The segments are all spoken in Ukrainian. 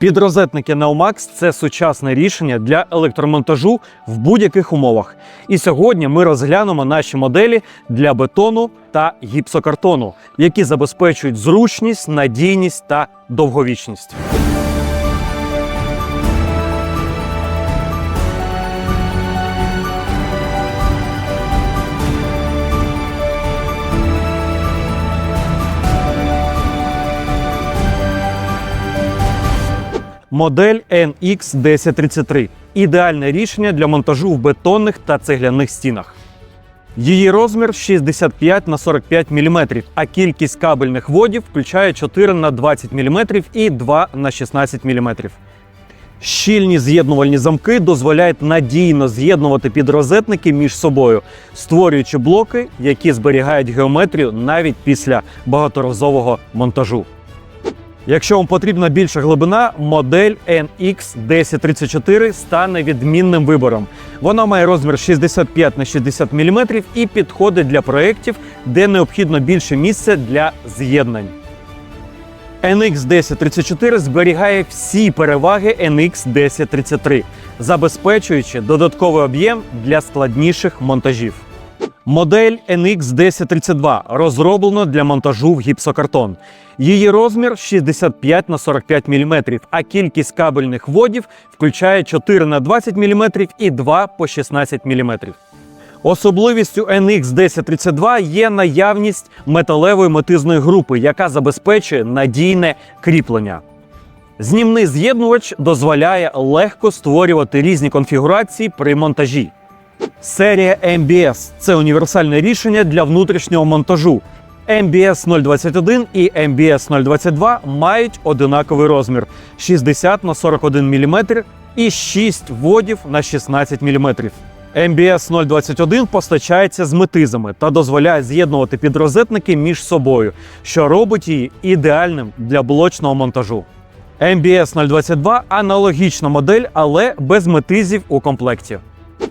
Підрозетники Neomax – це сучасне рішення для електромонтажу в будь-яких умовах. І сьогодні ми розглянемо наші моделі для бетону та гіпсокартону, які забезпечують зручність, надійність та довговічність. Модель NX1033 ідеальне рішення для монтажу в бетонних та цегляних стінах. Її розмір 65 на 45 мм, а кількість кабельних водів включає 4 на 20 мм і 2 на 16 мм. Щільні з'єднувальні замки дозволяють надійно з'єднувати підрозетники між собою, створюючи блоки, які зберігають геометрію навіть після багаторазового монтажу. Якщо вам потрібна більша глибина, модель NX1034 стане відмінним вибором. Вона має розмір 65 на 60 мм і підходить для проєктів, де необхідно більше місця для з'єднань. NX1034 зберігає всі переваги NX1033, забезпечуючи додатковий об'єм для складніших монтажів. Модель NX1032 розроблена для монтажу в гіпсокартон. Її розмір 65 на 45 мм, а кількість кабельних водів включає 4 на 20 мм і 2 по 16 мм. Особливістю NX1032 є наявність металевої метизної групи, яка забезпечує надійне кріплення. Знімний з'єднувач дозволяє легко створювати різні конфігурації при монтажі. Серія MBS – це універсальне рішення для внутрішнього монтажу. MBS 021 і MBS 022 мають одинаковий розмір 60 на 41 мм і 6 вводів на 16 мм. MBS 021 постачається з метизами та дозволяє з'єднувати підрозетники між собою, що робить її ідеальним для блочного монтажу. MBS 022 аналогічна модель, але без метизів у комплекті.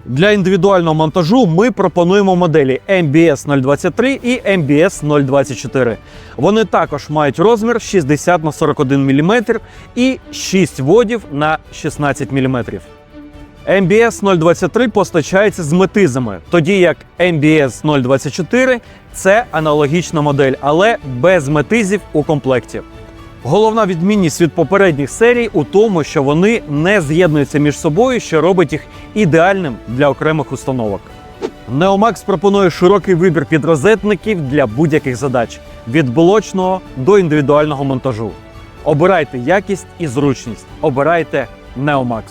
Для індивідуального монтажу ми пропонуємо моделі MBS 023 і MBS 024. Вони також мають розмір 60 на 41 мм і 6 водів на 16 мм. MBS 023 постачається з метизами, тоді як MBS 024 це аналогічна модель, але без метизів у комплекті. Головна відмінність від попередніх серій у тому, що вони не з'єднуються між собою, що робить їх ідеальним для окремих установок. Neomax пропонує широкий вибір підрозетників для будь-яких задач від блочного до індивідуального монтажу. Обирайте якість і зручність. Обирайте Neomax.